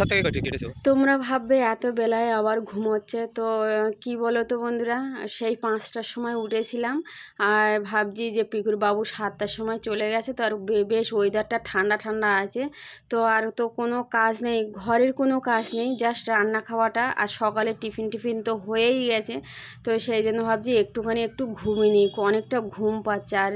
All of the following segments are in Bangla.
কোথা থেকে কেটেছো? তোমরা ভাববে এত বেলায় আবার ঘুমোচ্ছে তো কি বলো তো বন্ধুরা, সেই পাঁচটার সময় উঠেছিলাম। আর ভাবছি যে পিকুর বাবু সাতটার সময় চলে গেছে, তো আর বেশ ওয়েদারটা ঠান্ডা ঠান্ডা আছে। তো আর তো কোনো কাজ নেই, ঘরের কোনো কাজ নেই জাস্ট রান্না খাওয়াটা। আর সকালে টিফিন টিফিন তো হয়েই গেছে। তো সেই জন্য ভাবছি একটুখানি একটু ঘুমিয়ে নিই, অনেকটা ঘুম পাচ্ছে। আর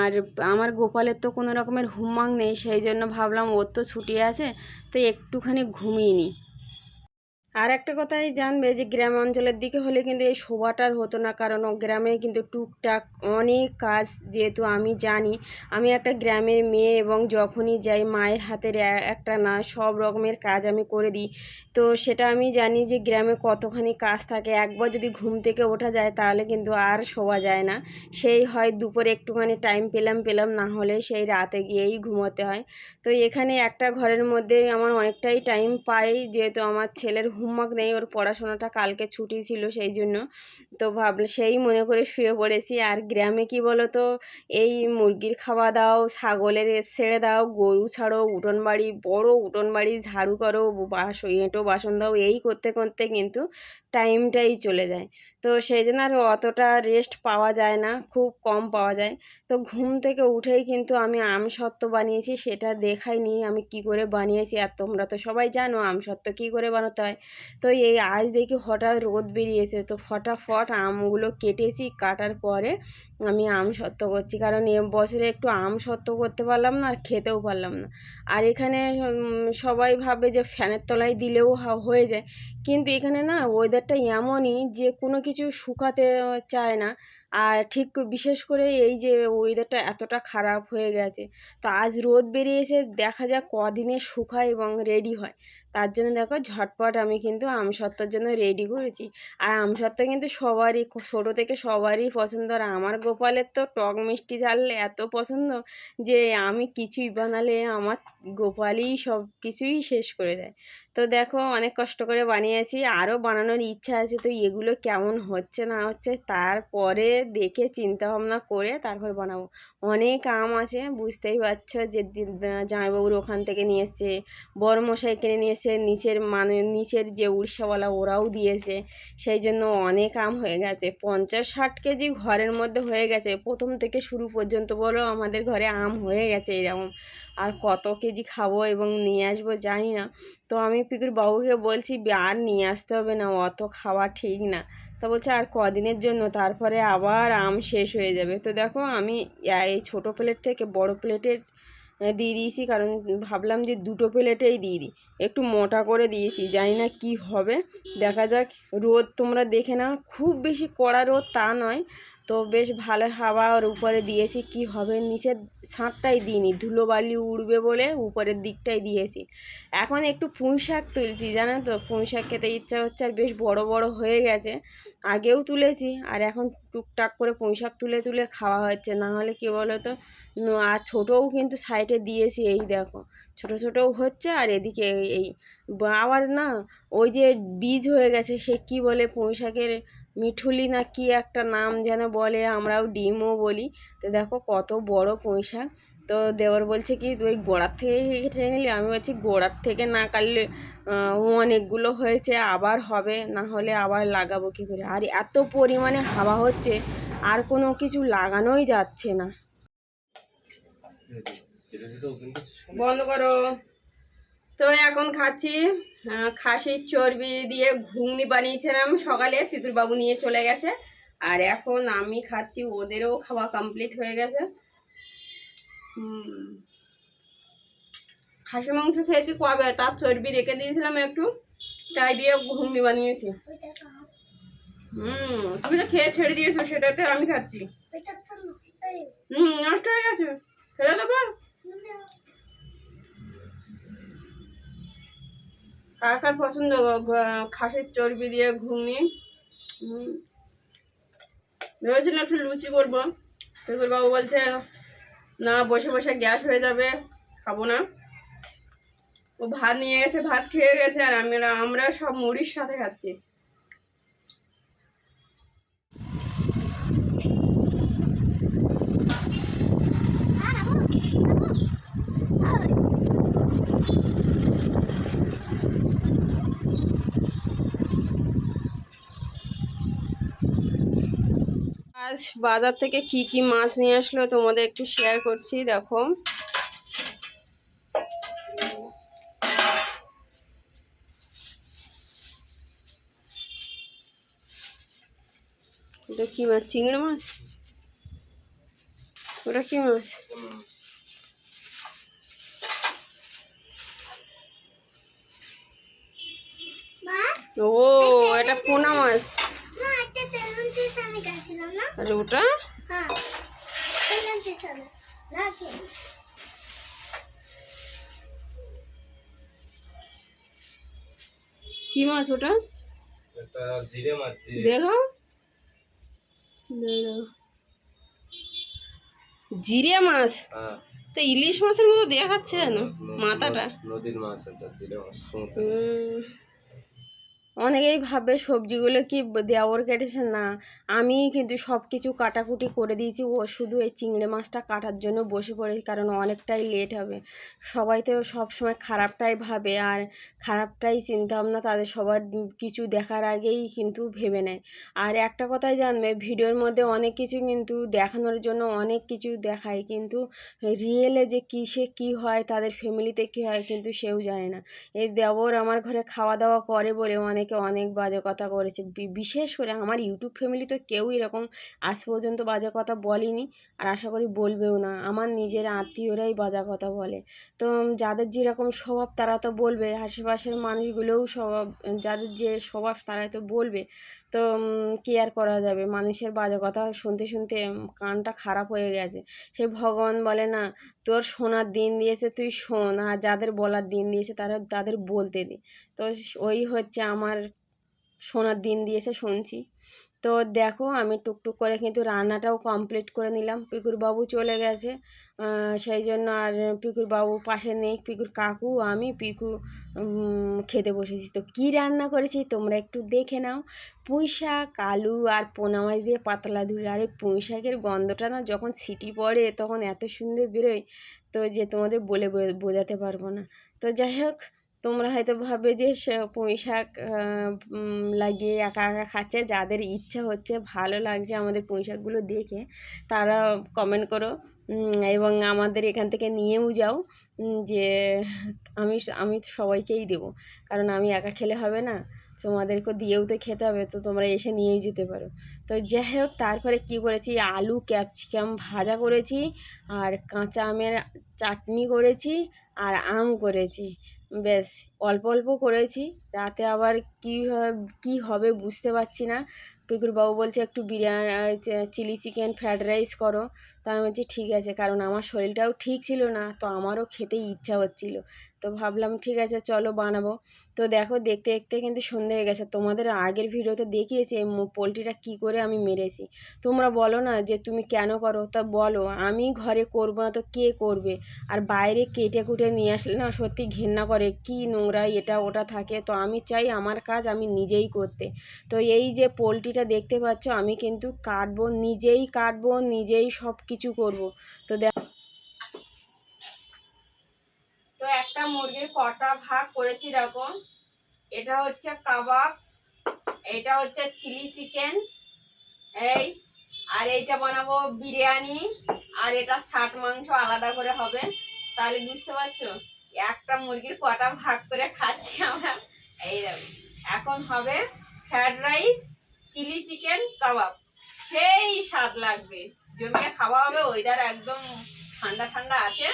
আর আমার গোপালের তো কোনো রকমের হুমাং নেই, সেই জন্য ভাবলাম ওর তো ছুটি আছে, তো একটুখানি ঘুমিয়ে নিই আর একটা কথাই জানবে যে গ্রাম অঞ্চলের দিকে হলে কিন্তু এই শোভাটার হতো না, কারণ গ্রামে কিন্তু টুকটাক অনেক কাজ, যেহেতু আমি জানি। আমি একটা গ্রামের মেয়ে এবং যখনই যাই মায়ের হাতের একটা না, সব রকমের কাজ আমি করে দিই। তো সেটা আমি জানি যে গ্রামে কতখানি কাজ থাকে। একবার যদি ঘুম থেকে ওঠা যায় তাহলে কিন্তু আর শোয়া যায় না। সেই হয় দুপুরে একটুখানি টাইম পেলাম পেলাম, না হলে সেই রাতে গিয়েই ঘুমোতে হয়। তো এখানে একটা ঘরের মধ্যে আমার অনেকটাই টাইম পাই, যেহেতু আমার ছেলের হোমওয়ার্ক নেই, ওর পড়াশোনাটা কালকে ছুটি ছিল সেই জন্য। তো ভাবলে সেই মনে করে শুয়ে পড়েছি। আর গ্রামে কি বলো তো এই মুরগির খাওয়া দাও, ছাগলের ছেড়ে দাও, গরু ছাড়ো, উঠোন বাড়ি বড়ো, উঠোন বাড়ি ঝাড়ু করো, বাস এঁটো বাসন দাও, এই করতে করতে কিন্তু টাইমটাই চলে যায়। তো সেই জন্য আর অতটা রেস্ট পাওয়া যায় না, খুব কম পাওয়া যায়। তো ঘুম থেকে উঠেই কিন্তু আমি আমসত্ত্ব বানিয়েছি, সেটা দেখাইনি আমি কি করে বানিয়েছি। আর তোমরা তো সবাই জানো আমসত্ত্ব কি করে বানাতে হয়। তো এই আজ দেখি হঠাৎ রোদ বেরিয়েছে, তো ফটাফট আমগুলো কেটেছি, কাটার পরে আমি আম সত্য করছি। কারণ এ বছরে একটু আম সত্য করতে পারলাম না আর খেতেও পারলাম না। আর এখানে সবাই ভাবে যে ফ্যানের তলায় দিলেও হয়ে যায়। কিন্তু এখানে না ওয়েদারটা এমনই যে কোনো কিছু শুকাতে চায় না। আর ঠিক বিশেষ করে এই যে ওয়েদারটা এতটা খারাপ হয়ে গেছে, তো আজ রোদ বেরিয়েছে দেখা যাক কদিনে শুকায় এবং রেডি হয়। তার জন্য দেখো ঝটপট আমি কিন্তু আমসত্ত্বর জন্য রেডি করেছি। আর আমসত্ত্ব কিন্তু সবারই, ছোটো থেকে সবারই পছন্দ। আর আমার গোপালের তো টক মিষ্টি ঝাল এত পছন্দ যে আমি কিছুই বানালে আমার গোপালই সব কিছুই শেষ করে দেয়। তো দেখো অনেক কষ্ট করে বানিয়েছি আরও বানানোর ইচ্ছা আছে, তো এগুলো কেমন হচ্ছে না হচ্ছে তারপরে দেখে চিন্তা ভাবনা করে তারপর বানাবো। অনেক আম আছে, বুঝতেই পারছ যে জামাইবাবুর ওখান থেকে নিয়ে এসছে বড় মশাই কিনে নিয়ে এসে নিচের মানে নিচের যে উড়িষ্যাওয়ালা ওরাও দিয়েছে, সেই জন্য অনেক আম হয়ে গেছে। পঞ্চাশ ষাট কেজি ঘরের মধ্যে হয়ে গেছে, প্রথম থেকে শুরু পর্যন্ত বলো আমাদের ঘরে আম হয়ে গেছে এরকম। আর কত কেজি খাব এবং নিয়ে আসব জানি না। তো আমি পিকুর বাবুকে বলছি, আর নিয়ে আসতে হবে না, অত খাওয়া ঠিক না। তো বলছে, আর কদিনের জন্য? তারপরে আবার আম শেষ হয়ে যাবে। তো দেখো, আমি এই ছোটো প্লেট থেকে বড় প্লেটের দিয়ে দিয়েছি, কারণ ভাবলাম যে দুটো প্লেটেই দিয়ে দিই। একটু মোটা করে দিয়েছি, জানি না কি হবে। দেখা যাক, রোদ তোমরা দেখে নাও। খুব বেশি কড়া রোদ তা নয় তো বেশ ভালো হাওয়া ওর উপরে দিয়েছি, কি হবে? নিচের ছাঁটটাই দিইনি, ধুলোবালি উড়বে বলে উপরের দিকটাই দিয়েছি। এখন একটু পুঁই শাক তুলছি, জানো তো? পুঁই শাক খেতে ইচ্ছা হচ্ছে আর বেশ বড় বড় হয়ে গেছে। আগেও তুলেছি আর এখন টুকটাক করে পুঁই শাক তুলে তুলে খাওয়া হচ্ছে। না হলে কি বলো তো আর ছোটোও কিন্তু সাইডে দিয়েছি, এই দেখো। ছোট ছোটও হচ্ছে আর এদিকে এই- এই, আবার না ওই যে বীজ হয়ে গেছে, সে কি বলে পুঁই শাকের মিঠুলি না কি একটা নাম যেন বলে, আমরাও ডিমও বলি। তো দেখো কত বড় শাক তো দেওয়ার বলছে কি ওই গোড়ার থেকে কেটে নিলি? আমি বলছি, গোড়ার থেকে না কাটলে অনেকগুলো হয়েছে, আবার হবে, না হলে আবার লাগাবো কী করে? আর এত পরিমাণে হাওয়া হচ্ছে, আর কোনো কিছু লাগানোই যাচ্ছে না। বন্ধ করো। তো এখন খাচ্ছি খাসির চর্বি দিয়ে ঘুগনি বানিয়েছিলাম সকালে বাবু নিয়ে চলে গেছে। আর এখন আমি খাচ্ছি ওদেরও খাওয়া কমপ্লিট হয়ে গেছে। খাসি মাংস খেয়েছি কবে? তার চর্বি রেখে দিয়েছিলাম একটু তাই দিয়ে ঘুগনি বানিয়েছি। হুম তুমি তো খেয়ে ছেড়ে দিয়েছ সেটাতে আমি খাচ্ছি। হুম নষ্ট হয়ে গেছে। ফেলে দেবো? কার কার পছন্দ খাসির চর্বি দিয়ে ঘুগনি। ভেবেছিলাম একটু লুচি করব। বাবু বলছে, না, বসে বসে গ্যাস হয়ে যাবে, খাব না। ও ভাত নিয়ে গেছে, ভাত খেয়ে গেছে, আর আমরা আমরা সব মুড়ির সাথে খাচ্ছি। আজ বাজার থেকে কি কি মাছ নিয়ে আসলো তোমাদের একটু শেয়ার করছি দেখো। এটা কি মাছ? চিংড়ি মাছ? ওটা কি মাছ? ও এটা পোনা মাছ। আমি না? ওটা? হ্যাঁ। না কি? মাছ ওটা? দেখো। জিরে মাছ হ্যাঁ। তো ইলিশ মাছের মতো দেখাচ্ছে যেন মাথাটা। নদীর মাছ ওটা জিরে মাছ অনেকেই ভাবে সবজিগুলো কি দেওয়ার কেটেছে? না আমি কিন্তু সব কিছু কাটাকুটি করে দিয়েছি। ও শুধু এই চিংড়ি মাছটা কাটার জন্য বসে পড়েছি কারণ অনেকটাই লেট হবে। সবাই তো সবসময় খারাপটাই ভাবে, আর খারাপটাই চিন্তা ভাবনা তাদের সবার কিছু দেখার আগেই কিন্তু ভেবে নেয়। আর একটা কথাই জানবে, ভিডিওর মধ্যে অনেক কিছু কিন্তু দেখানোর জন্য অনেক কিছু দেখায়, কিন্তু রিয়েলে যে কিসে কি হয়, তাদের ফ্যামিলিতে কী হয় কিন্তু সেও জানে না। এই দেবর আমার ঘরে খাওয়া দাওয়া করে বলে অনেকে অনেক বাজে কথা করেছে বিশেষ করে আমার ইউটিউব ফ্যামিলি তো কেউ এরকম আজ পর্যন্ত বাজে কথা বলেনি আর আশা করি বলবেও না। আমার নিজের আত্মীয়রাই বাজে কথা বলে। তো যাদের যেরকম স্বভাব তারা তো বলবে, আশেপাশের মানুষগুলোও স্বভাব, যাদের যে স্বভাব তারাই তো বলবে। তো কি আর করা যাবে? মানুষের বাজে কথা শুনতে শুনতে কানটা খারাপ হয়ে গেছে। সেই ভগবান বলে না তোর শোনার দিন দিয়েছে, তুই শোন, আর যাদের বলার দিন দিয়েছে তারা তাদের বলতে দি। তো ওই হচ্ছে আমার শোনার দিন দিয়েছে শুনছি। তো দেখো আমি টুকটুক করে কিন্তু রান্নাটাও কমপ্লিট করে নিলাম। পিকুর বাবু চলে গেছে সেই জন্য আর পিকুর বাবু পাশে নেই, পিকুর কাকু, আমি, পিকু খেতে বসেছি। তো কী রান্না করেছি তোমরা একটু দেখে নাও। পুঁই শাক, আলু আর পোনা মাছ দিয়ে পাতলা ধুলে। আর এই পুঁই শাকের গন্ধটা না যখন সিটি পড়ে তখন এত সুন্দর বেরোয়, তো যে তোমাদের বলে বোঝাতে পারব না। তো যাই হোক তোমরা হয়তো ভাবে যে পুঁই শাক লাগিয়ে একা একা খাচ্ছে। যাদের ইচ্ছা হচ্ছে, ভালো লাগছে আমাদের পুঁই শাকগুলো দেখে, তারা কমেন্ট করো। এবং আমাদের এখান থেকে নিয়েও যাও। যে আমি আমি সবাইকেই দেবো। কারণ আমি একা খেলে হবে না। তোমাদেরকে দিয়েও তো খেতে হবে, তো তোমরা এসে নিয়েই যেতে পারো। তো যাই হোক, তারপরে কী করেছি? আলু, ক্যাপসিকাম ভাজা করেছি, আর কাঁচা আমের চাটনি করেছি, আর আম করেছি। বেশ, অল্প অল্প করেছি। রাতে আবার কী কী হবে বুঝতে পারছি না। বাবু বলছে, একটু biryani chilli chicken fried rice করো। তা আমি বলছি, ঠিক আছে। কারণ আমার শরীরটাও ঠিক ছিল না, তো আমারও খেতে ইচ্ছা হচ্ছিল। তো ভাবলাম, ঠিক আছে, চলো বানাবো। তো দেখো, দেখতে দেখতে কিন্তু সন্ধে হয়ে গেছে। তোমাদের আগের ভিডিওতে দেখিয়েছি এই পোলট্রিটা কী করে আমি মেরেছি। তোমরা বলো না যে তুমি কেন করো? তা বলো, আমি ঘরে করব না তো কে করবে? আর বাইরে কেটে কুটে নিয়ে আসলে না সত্যি ঘেন্না করে, কি নোংরা, এটা, ওটা থাকে। তো আমি চাই আমার কাজ আমি নিজেই করতে। তো এই যে পোলট্রিটা দেখতে পাচ্ছ, আমি কিন্তু কাটবো, নিজেই কাটবো, নিজেই সব কিছু করব। তো দেখ তো একটা মুরগির কটা ভাগ করেছি দেখো। এটা হচ্ছে কাবাব, এটা হচ্ছে চিলি চিকেন, এই, আর এইটা বানাবো বিরিয়ানি, আর এটা ষাট মাংস আলাদা করে হবে। তাহলে বুঝতে পারছ? একটা মুরগির কটা ভাগ করে খাচ্ছি আমরা। এই এখন হবে fried rice chilli chicken, kebab. সেই স্বাদ লাগবে। জমিয়ে খাওয়া হবে ওয়েদার একদম ঠান্ডা ঠান্ডা আছে।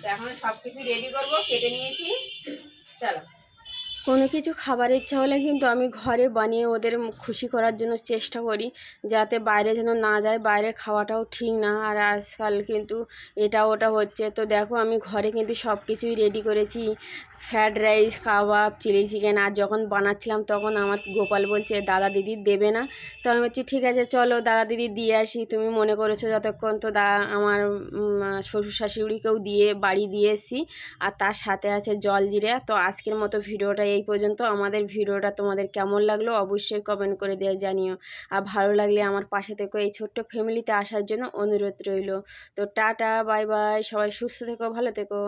তো এখন সব কিছু রেডি করব কেটে নিয়েছি। চলো। কোনো কিছু খাবার ইচ্ছা হলে কিন্তু আমি ঘরে বানিয়ে ওদের খুশি করার জন্য চেষ্টা করি, যাতে বাইরে যেন না যায় বাইরে খাওয়াটাও ঠিক না। আর আজকাল কিন্তু এটা ওটা হচ্ছে। তো দেখো, আমি ঘরে কিন্তু সব কিছুই রেডি করেছি। Fried rice kebab chilli chicken আর যখন বানাচ্ছিলাম তখন আমার গোপাল বলছে, দাদা দিদি দেবে না? তো আমি বলছি, ঠিক আছে, চলো দাদা দিদি দিয়ে আসি। তুমি মনে করেছ যতক্ষণ তো দা, আমার শ্বশুর শাশুড়িকেও দিয়ে, বাড়ি দিয়ে এসেছি। আর তার সাথে আছে জল জিরে। তো আজকের মতো ভিডিওটা এই পর্যন্ত আমাদের ভিডিওটা তোমাদের কেমন লাগল অবশ্যই কমেন্ট করে দিয়ে জানিও। আর ভালো লাগলে আমার পাশে থেকে এই ছোট্ট ফ্যামিলিতে আসার জন্য অনুরোধ রইল। তো টাটা বাই বাই সবাই সুস্থ থেকো, ভালো থেকো।